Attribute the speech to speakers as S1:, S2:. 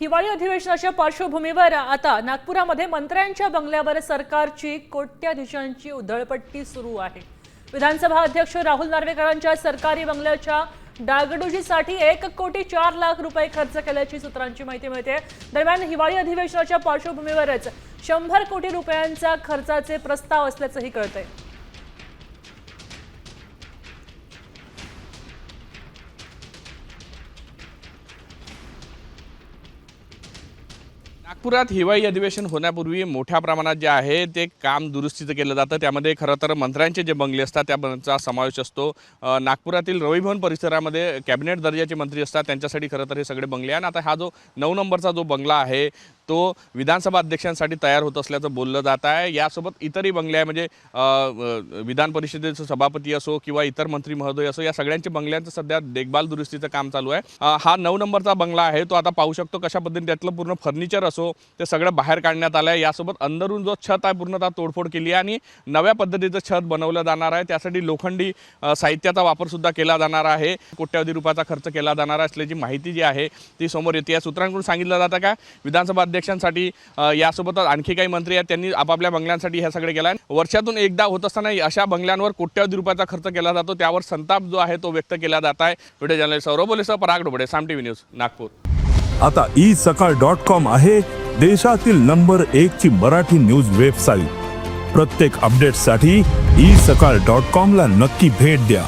S1: हिवाळी अधिवेशनाच्या पार्श्वभूमीवर आता नागपुरामध्ये मंत्र्यांच्या बंगल्यावर सरकारची कोट्याधीशांची उधळपट्टी सुरू आहे. विधानसभा अध्यक्ष राहुल नार्वेकरांच्या सरकारी बंगल्याच्या डागडुजीसाठी एक कोटी चार लाख रुपये खर्च केल्याची सूत्रांची माहिती मिळते. दरम्यान हिवाळी अधिवेशनाच्या पार्श्वभूमीवरच शंभर कोटी रुपयांचा खर्चाचे प्रस्ताव असल्याचंही कळतंय.
S2: नागपुरात हिवाळी अधिवेशन होण्यापूर्वी मोठ्या प्रमाणात जे आहे ते काम दुरुस्तीचं केलं जातं. त्यामध्ये खरं तर मंत्र्यांचे जे बंगले असतात त्याचा समावेश असतो. नागपुरातील रविभवन परिसरामध्ये कॅबिनेट दर्जाचे मंत्री असतात त्यांच्यासाठी खरं तर हे सगळे बंगले आणि आता हा जो नऊ नंबरचा जो बंगला आहे तो विधानसभा अध्यक्षांसाठी तयार होत असल्याचं बोललं जात आहे. यासोबत इतरही बंगले आहे म्हणजे विधान परिषदेचं सभापती असो किंवा इतर मंत्री महोदय असो या सगळ्यांच्या बंगल्यांचं सध्या देखभाल दुरुस्तीचं काम चालू आहे. हा नऊ नंबरचा बंगला आहे. तो आता पाहू शकतो कशा पद्धतीने त्यातलं पूर्ण फर्निचर असो ते सगळं बाहेर काढण्यात आलं आहे. यासोबत अंदरून जो छत आहे पूर्णतः तोडफोड केली आहे आणि नव्या पद्धतीचं छत बनवलं जाणार आहे. त्यासाठी लोखंडी साहित्याचा वापरसुद्धा केला जाणार आहे. कोट्यावधी रुपयाचा खर्च केला जाणार असल्याची माहिती जी आहे ती समोर येते. या सूत्रांकडून सांगितलं जातं का विधानसभा अध्यक्षांसाठी यासोबतच आणखी काही मंत्री आहेत त्यांनी आपापल्या बंगल्यांसाठी हे सगळे केलं आहे वर्षातून एकदा होत असताना अशा बंगल्यांवर कोट्यावधी रुपयाचा खर्च केला जातो त्यावर संताप जो आहे तो व्यक्त केला जात आहे. व्हिडिओ जर्नलिस्ट सौरभ बोलेसह पराग डोबडे साम टीव्ही न्यूज नागपूर.
S3: आता ई सकाळ डॉट कॉम आहे देशातील नंबर एक ची मराठी न्यूज वेबसाईट. प्रत्येक अपडेटसाठी ई सकाळ डॉट कॉम ला नक्की भेट द्या.